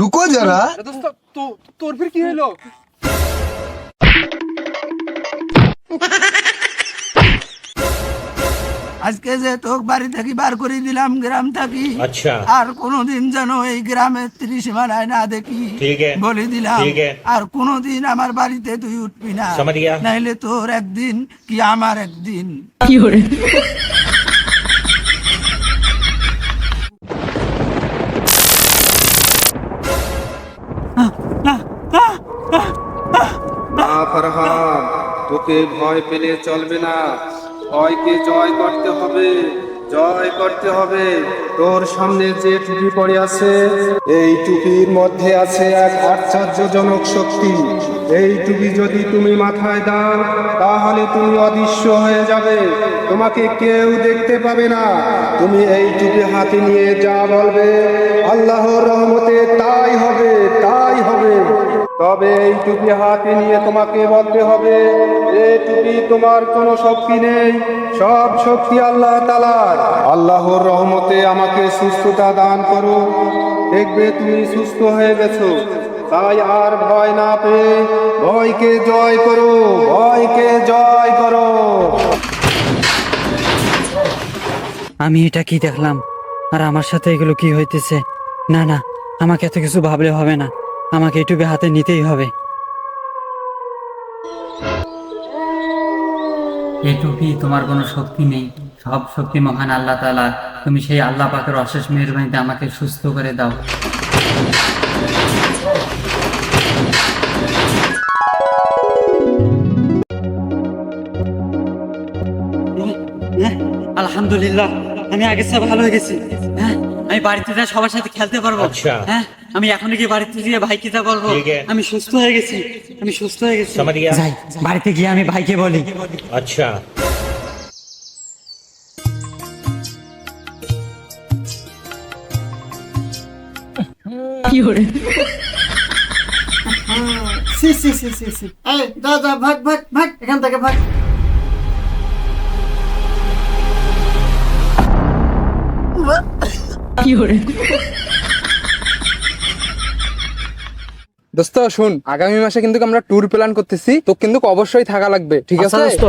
रुको जरा দোস্ত তো তোর ফির কি হলো আজকে যে তোক বাড়ি থেকে বার করে দিলাম গ্রাম থাকি अच्छा আর কোনোদিন যেন এই গ্রামের ত্রিসীমানায় না দেখি ঠিক আছে, বলে দিলাম ঠিক আছে। আর কোনোদিন আমার বাড়িতে তুই উঠবি না समझ गया। নাইলে তোর একদিন কি আমার একদিন না তোকে ভয় পেলে চলবে না। ভয়কে জয় করতে হবে, জয় করতে হবে। তোর সামনে যে টুপি পড়ে আছে, এই টুপির মধ্যে আছে এক আশ্চর্যজনক শক্তি। এই টুপি যদি তুমি মাথায় দাও, তাহলে তুমি অদৃশ্য হয়ে যাবে। তোমাকে কেউ দেখতে পাবে না। তুমি এই টুপি হাতে নিয়ে যা বলবে, আল্লাহর রহমতে তাই হবে তাই হবে। তবে এই টুপি হাতে নিয়ে তোমাকে বলতে হবে এই টুপি তোমার কোনো শক্তি নেই, সব শক্তি আল্লাহ তালার আল্লাহর রহমতে আমাকে সুস্থতা দান করো। দেখবে তুমি সুস্থ হয়ে গেছো। তাই আর ভয় না পেয়ে ভয়কে জয় করো, ভয়কে জয় করো। আমি এটা কি দেখলাম? আর আমার সাথে এগুলো কি হইতেছে? না না, আমাকে এত কিছু ভাবলে হবে না। আমাকে এটুকু হাতে নিতেই হবে। এটুকুই তোমার কোনো শক্তি নেই। সব শক্তি মহান আল্লাহ তালা তুমি সেই আল্লাহ পাকের অশেষ মেহরবানিতে আমাকে সুস্থ করে দাও। আলহামদুলিল্লাহ আমি আগের চেয়ে ভালো হয়ে গেছি। হ্যাঁ আমি বাড়িতে যা সবার সাথে খেলতে পারব। আচ্ছা। হ্যাঁ আমি এখন কি বাড়িতে গিয়ে ভাইকে যা বলব। আমি সুস্থ হয়ে গেছি আমি সুস্থ হয়ে গেছি। যাই বাড়িতে গিয়ে আমি ভাইকে বলি। আচ্ছা। কি হরে সি সি সি সি সি। এই দা দা ভাগ ভাগ ভাগ এখান থেকে ভাগ। কি হরে দোস্ত শুন আগামী মাসে কিন্তু আমরা ট্যুর প্ল্যান করতেছি তো কিন্তু অবশ্যই থাকা লাগবে ঠিক আছে? দোস্ত।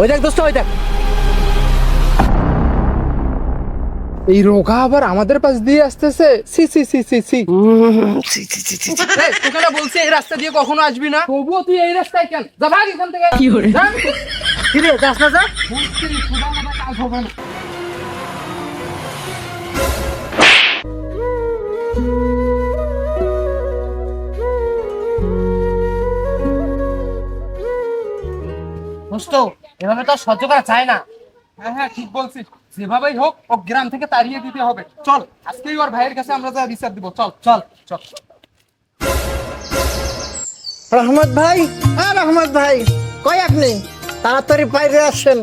ওই দেখ দোস্ত ওই দেখ। এই রোগা আবার আমাদের পাশ দিয়ে আসতেছে? সি সি সি সি সি তোকে বলছি এই রাস্তা দিয়ে কখনো আসবি না। তবুও তুই এই রাস্তায় কেন? যা ভাগ এখান থেকে। কি করে? কি রে যাস না যা। কাজ হবে না। দোস্ত এভাবে তো সহ্য করা যায় না। হ্যাঁ হ্যাঁ ঠিক বলছিস। যেভাবেই হোক ও গ্রাম থেকে তাড়িয়ে দিতে হবে। চল আজকেই ওর ভাইয়ের কাছে আমরা যা বিচার দিব। চল চল চল। রহমত ভাই? হ্যাঁ রহমত ভাই কই আপনি? তাড়াতাড়ি বাইরে আসেন।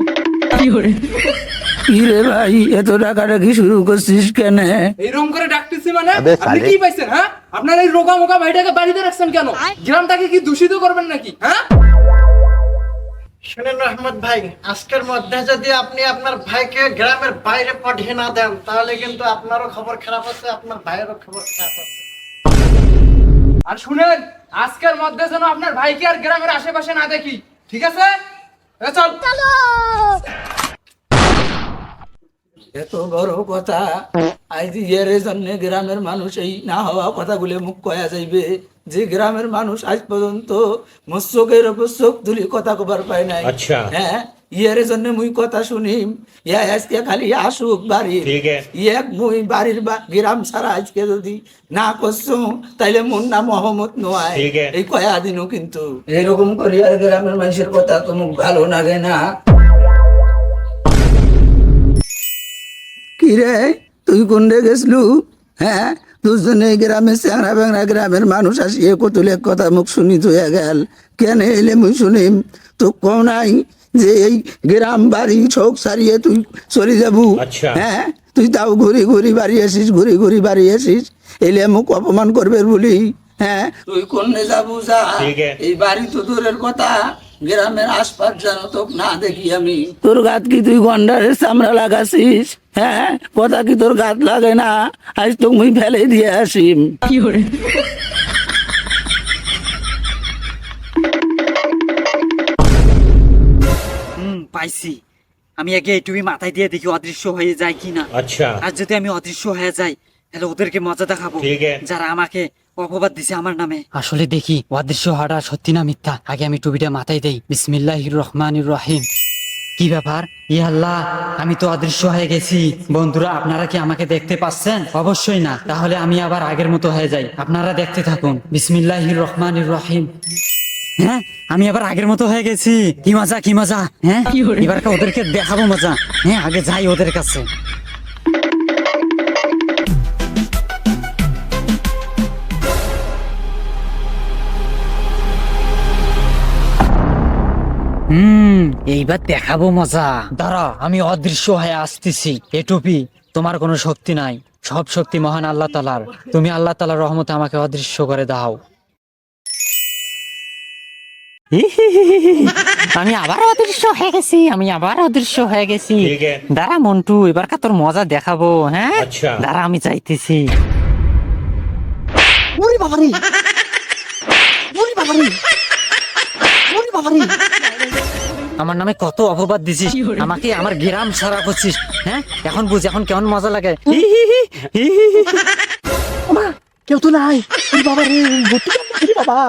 কি রে ভাই এত টাকা রাখি শুরু করছিস কেন? এইরকম করে ডাকতেছি মানে? আপনি কি পাইছেন হ্যাঁ? আপনার এই রোগা মোগা ভাইটাকে বাড়িতে রাখছেন কেন? গ্রামটাকে কি দূষিত করবেন নাকি হ্যাঁ? শুনেন রহমত ভাই আজকের মধ্যে যদি আপনি আপনার ভাইকে গ্রামের বাইরে পাঠিয়ে না দেন তাহলে কিন্তু আপনারও খবর খারাপ আছে আপনার ভাইয়েরও খবর খারাপ আছে। আর শুনেন আজকের মধ্যে যেন আপনার ভাইকে আর গ্রামের আশেপাশে না দেখি ঠিক আছে? এ চল। এত বড় কথা এর জন্য গ্রামের মানুষ এই না হওয়া কথাগুলো মুখ কয়া যাইবে। যে গ্রামের মানুষ আজ পর্যন্ত মস্তকের উপর চোখ তুলি কথা কবার পায় নাই। হ্যাঁ ইয়ের জন্য মুই কথা শুনিম ইয়া আজকে খালি আসুক বাড়ি। এক মুই বাড়ির গ্রাম ছাড়া আজকে যদি না করছ তাইলে মন নাম মহম্মদ নয় এই কয়া দিনও কিন্তু। এরকম করি আর গ্রামের মানুষের কথা তো মুখ ভালো লাগে না। কিরে তুই কোন গেছিলু? হ্যাঁ দুজনে গ্রামের চ্যাংরা ব্যাংরা গ্রামের মানুষ আসিয়ে কতুলে কথা মুখ শুনি তুই গেল। কেন এলে মুই শুনিম? তো কও নাই যে এই গ্রাম বাড়ি ছোক সারিয়ে তুই চলে যাবু। আচ্ছা। হ্যাঁ তুই তাও ঘুরি ঘুরি বাড়ি আসিস ঘুরি ঘুরি বাড়ি আসিস। এলে মুখ অপমান করবে বলি। হ্যাঁ তুই কোন যাবু যা? এই বাড়ি তো দূরের কথা। গ্রামের আশপাশ যেন তো না দেখি আমি। তোর গাত কি তুই গন্ডারের চামড়া লাগাছিস হ্যাঁ? কথা কি তোর গাত লাগে না? আজ তো মুই ফেলে দিয়ে আসিম। কি করে? পাইছি। আমি আগে এইটুকুই মাথায় দিয়ে দেখি অদৃশ্য হয়ে যায় কিনা। আচ্ছা। আর যদি আমি অদৃশ্য হয়ে যাই তাহলে ওদেরকে মজা দেখাবো। যারা আমাকে অপবাদ দিছে আমার নামে। আসলে দেখি অদৃশ্য হওয়াটা সত্যি না মিথ্যা? আগে আমি টুপিটা মাথায় দেই। বিসমিল্লাহ রহমান রহিম। কি ব্যাপার? ই আল্লাহ আমি তো অদৃশ্য হয়ে গেছি। বন্ধুরা আপনারা কি আমাকে দেখতে পাচ্ছেন? অবশ্যই না। তাহলে আমি আবার আগের মতো হয়ে যাই। আপনারা দেখতে থাকুন। বিসমিল্লাহ রহমান রহিম। হ্যাঁ? আমি আবার আগের মতো হয়ে গেছি। কি মজা কি মজা হ্যাঁ? এবার ওদেরকে দেখাবো মজা। হ্যাঁ আগে যাই ওদের কাছে। হুম এইবার দেখাবো মজা। দাঁড়া আমি অদৃশ্য হয়ে আসতেছি। এ টুপি তোমার কোনো শক্তি নাই। সব শক্তি মহান আল্লাহ তালার তুমি আল্লাহ তালার রহমতে আমাকে অদৃশ্য করে দাও। আমি আবার অদৃশ্য হয়ে গেছি আমি আবার অদৃশ্য হয়ে গেছি। দাঁড়া মন্টু এবার তোর মজা দেখাবো হ্যাঁ? আচ্ছা। দাঁড়া আমি চাইতেছি আমার নামে কত অপবাদ দিছিস? আমাকে আমার গ্রাম সারা করছিস হ্যাঁ? এখন বুঝ এখন কেমন মজা লাগে। কেউ তো নাই। বাবা রে বাবা।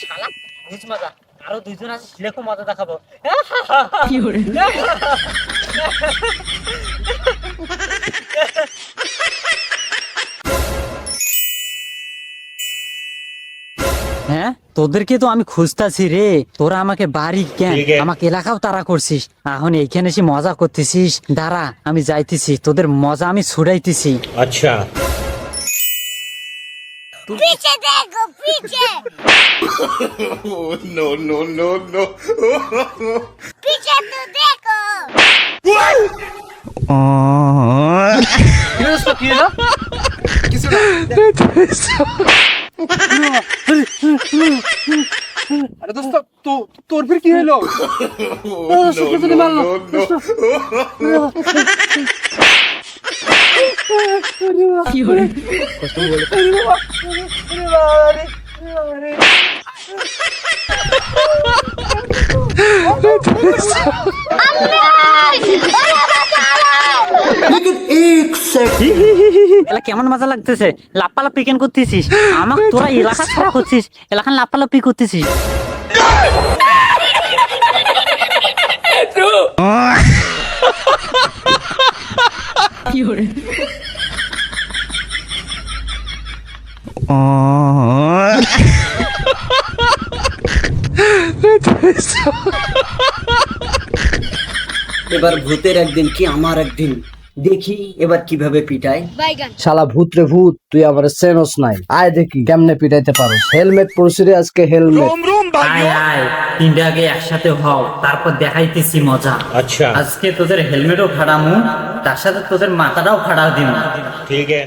শালা বুঝ মজা। আরও দুইজন আছে ছেলেকেও মজা দেখাবো। হ্যাঁ? তোদেরকে তো আমি খুঁজতেছি রে। তোরা আমাকে বাড়ি কেন? আমাকে এলাকাও তারা করছিস। এখন এইখানে এসে মজা করতেছিস। দাঁড়া আমি যাইতেছি। তোদের মজা আমি ছুড়াইতেছি। আচ্ছা। पीछे देखो पीछे নো নো নো নো पीछे तो देखो কি হলো কিছু না আরে দোস্ত তো তোর ফির কি হলো এলা কেমন মজা লাগতেছে? লাপালাপি কেন করতেছিস? আমাকে তোরা এলাকা ছাড়া করছিস এলাকান লাপালাপি করতেছিস। এবার ভূতের একদিন কি আমার একদিন? দেখি এবার কীভাবে পিটায়। শালা ভূত রে ভূত তুই আমার সেনস নাই। আয় দেখি কেমনে পিটাইতে পারো। হেলমেট পরছি রে আজকে হেলমেট। আয় আয় তিনটা আগে একসাথে হও তারপর দেখাইতেছি মজা। আচ্ছা। আজকে তোদের হেলমেটও খাড়ামু তার সাথে তোদের মাথাটাও খাড়া দিন ঠিক আছে।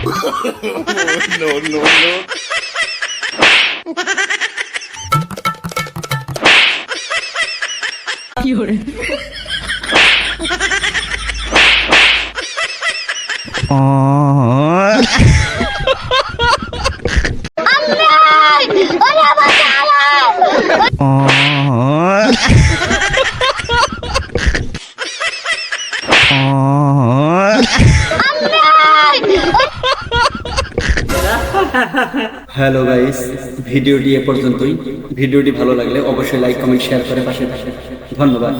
no, no, no. Oh. Hello guys ভিডিওটি এ পর্যন্তই। ভিডিওটি ভালো লাগলে অবশ্যই লাইক কমেন্ট শেয়ার করে পাশে ধন্যবাদ।